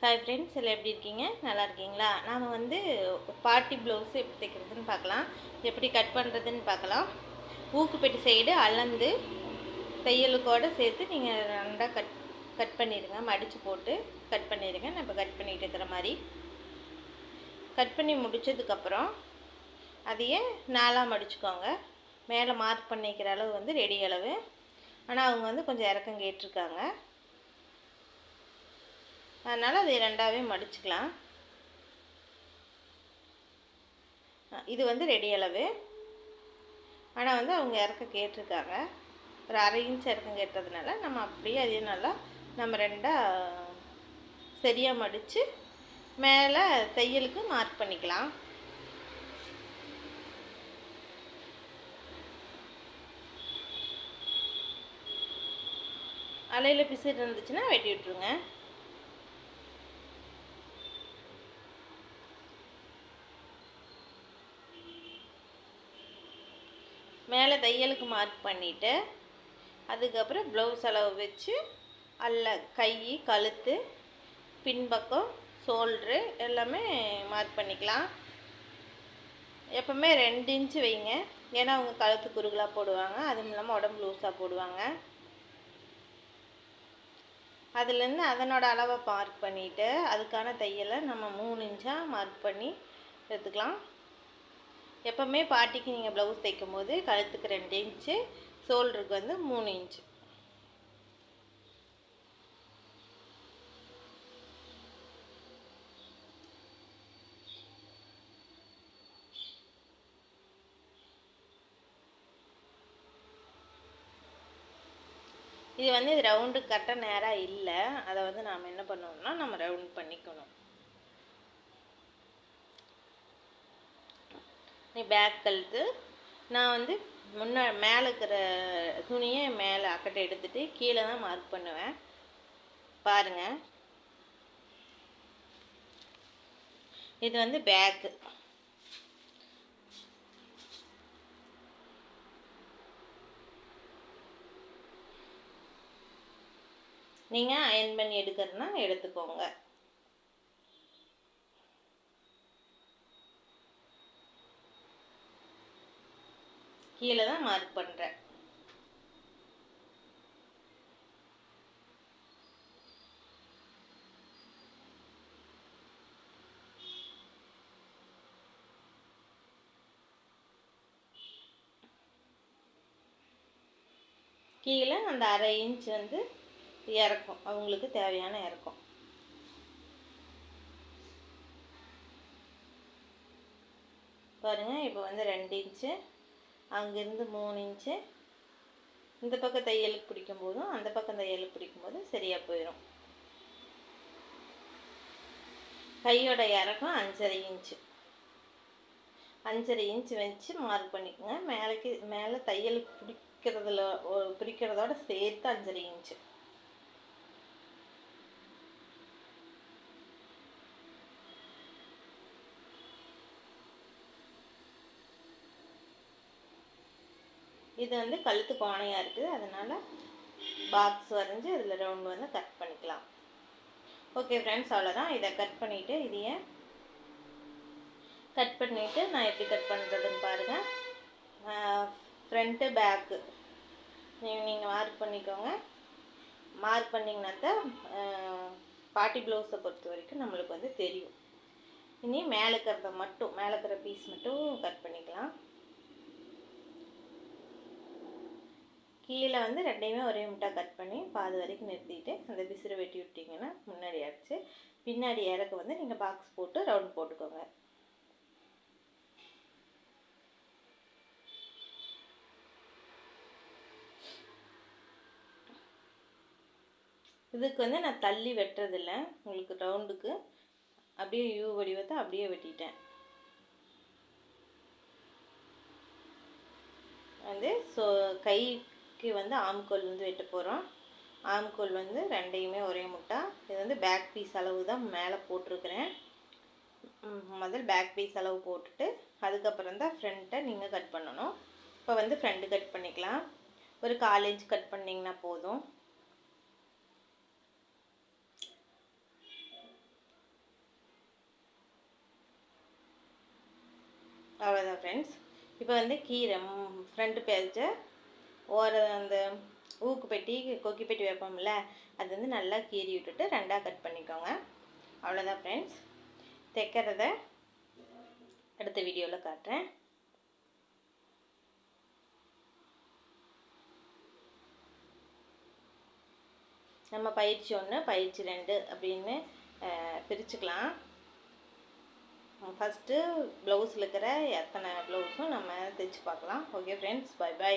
Hi friends எல்லாம் எப்படி இருக்கீங்க? நல்லா இருக்கீங்களா? நாம் வந்து பார்ட்டி ப்ளவுஸ் எப்படி தைக்கிறதுன்னு பார்க்கலாம். எப்படி கட் பண்ணுறதுன்னு பார்க்கலாம். ஊக்குப்பெட்டி சைடு அளந்து தையலுக்கோடு சேர்த்து நீங்கள் ரெண்டாக கட் கட் பண்ணிடுங்க. மடித்து போட்டு கட் பண்ணிடுங்க. நம்ம கட் பண்ணிகிட்டு இருக்கிற மாதிரி. கட் பண்ணி முடித்ததுக்கப்புறம் அதையே நாலாக மடிச்சுக்கோங்க. மேலே மார்க் பண்ணிக்கிற அளவு வந்து ரெடி அளவு. ஆனால் அவங்க வந்து கொஞ்சம் இறக்கம் கேட்டிருக்காங்க. அதனால் அதை ரெண்டாவே மடிச்சுக்கலாம். இது வந்து ரெடி அளவு. ஆனால் வந்து அவங்க இறக்க கேட்டிருக்காங்க. ஒரு அரை இன்ச் இறக்கம் கேட்டதுனால நம்ம அப்படியே அதே நல்லா நம்ம ரெண்டாக சரியாக மடித்து மேலே தையலுக்கு மார்க் பண்ணிக்கலாம். அலையில் பிசுறு இருந்துச்சுன்னா வெட்டி விட்ருங்க மேலே தையலுக்கு மார்க் பண்ணிவிட்டு அதுக்கப்புறம் ப்ளவுஸ் அளவு வச்சு அல்ல கை கழுத்து பின்பக்கம் ஷோல்ட்ரு எல்லாமே மார்க் பண்ணிக்கலாம். எப்போவுமே ரெண்டு இன்ச்சு வைங்க. ஏன்னா அவங்க கழுத்து குறுகலாக போடுவாங்க. அதுவும் இல்லாமல் உடம்பு லூஸாக போடுவாங்க. அதுலேருந்து அதனோட அளவை மார்க் பண்ணிவிட்டு அதுக்கான தையலை நம்ம மூணு இன்ச்சாக மார்க் பண்ணி எடுத்துக்கலாம். எப்போவுமே பாட்டிக்கு நீங்கள் ப்ளவுஸ் தைக்கும் போது கழுத்துக்கு ரெண்டு இன்ச்சு ஷோல்டருக்கு வந்து மூணு இன்ச்சு இது வந்து இது ரவுண்டு கரெக்டாக நேராக இல்லை. அதை வந்து நாம் என்ன பண்ணணும்னா நம்ம ரவுண்ட் பண்ணிக்கணும். நீ பேக் கழுத்து. நான் வந்து முன்ன மேலே இருக்கிற துணியை மேலே அக்கட்டை எடுத்துகிட்டு கீழே தான் மார்க் பண்ணுவேன். பாருங்கள் இது வந்து பேக்கு நீங்கள் அயன் பண்ணி எடுக்கிறதுனா எடுத்துக்கோங்க. கீழே தான் மார்க் பண்ணுறேன் கீழே அந்த அரை இன்ச் வந்து இறக்கும். அவங்களுக்கு தேவையான இறக்கும். பாருங்கள் இப்போ வந்து ரெண்டு இன்ச்சு அங்கேருந்து மூணு இன்ச்சு. இந்த பக்கம் தையலுக்கு பிடிக்கும் போதும் அந்த பக்கம் தையலுக்கு பிடிக்கும் போதும் சரியாக போயிடும் கையோட இறக்கம் அஞ்சரை இன்ச்சு. அஞ்சரை இன்ச்சு வச்சு மார்க் பண்ணிக்கோங்க. மேலேக்கு மேலே தையலுக்கு பிடிக்கிறதுல பிடிக்கிறதோட சேர்த்து அஞ்சரை இன்ச்சு. இது வந்து கழுத்து கோணையாக இருக்குது. அதனால் பாக்ஸ் வரைஞ்சி அதில் ரவுண்டு வந்து கட் பண்ணிக்கலாம். ஓகே ஃப்ரெண்ட்ஸ் அவ்வளோதான் இதை கட் பண்ணிவிட்டு இதையே கட் பண்ணிவிட்டு நான் எப்படி கட் பண்ணுறதுன்னு பாருங்கள் ஃப்ரண்ட்டு பேக்கு நீங்கள் மார்க் பண்ணிக்கோங்க. மார்க் பண்ணிங்கன்னா தான் பாட்டி ப்ளவுஸை பொறுத்த வரைக்கும் நம்மளுக்கு வந்து தெரியும். இனி மேலே இருக்கிறத மட்டும் மேலே இருக்கிற பீஸ் மட்டும் கட் பண்ணிக்கலாம். கீழே வந்து ரெண்டையுமே ஒரே முட்டா கட் பண்ணி பாது வரைக்கும் நிறுத்திட்டு அந்த பிசுரை வெட்டி விட்டிங்கன்னா முன்னாடி அடிச்சு பின்னாடி இறக்க வந்து நீங்கள் பாக்ஸ் போட்டு ரவுண்ட் போட்டுக்கோங்க. இதுக்கு வந்து நான் தள்ளி வெட்டுறதில்ல. உங்களுக்கு ரவுண்டுக்கு அப்படியே யூ வடிவத்தை அப்படியே வெட்டிட்டேன். வந்து ஸோ நெக்கு வந்து ஆம்கோல் வந்து வெட்ட போகிறோம். ஆம்கோல் வந்து ரெண்டையுமே ஒரே முட்டை. இது வந்து பேக் பீஸ் அளவு தான் மேலே போட்டிருக்கிறேன். முதல் பேக் பீஸ் அளவு போட்டுட்டு அதுக்கப்புறம் தான் ஃப்ரண்ட்டை நீங்கள் கட் பண்ணணும். இப்போ வந்து ஃப்ரெண்டு கட் பண்ணிக்கலாம். ஒரு காலேஜ் கட் பண்ணிங்கன்னா போதும். அவ்வளோதான் ஃப்ரெண்ட்ஸ் இப்போ வந்து கீரை ஃப்ரண்ட் பேஜை ஓர அந்த ஊக்கு பெட்டி கொக்கி பெட்டி வைப்போம்ல அது வந்து நல்லா கீறி விட்டுட்டு ரெண்டாக கட் பண்ணிக்கோங்க. அவ்வளோதான் ஃப்ரெண்ட்ஸ் தைக்கிறத அடுத்த வீடியோவில் காட்டுறேன். நம்ம பயிற்சி ஒன்று பயிற்சி ரெண்டு அப்படின்னு பிரிச்சுக்கலாம். ஃபஸ்ட்டு ப்ளவுஸில் இருக்கிற எத்தனை ப்ளவுஸும் நம்ம தைச்சு பார்க்கலாம். Okay friends by by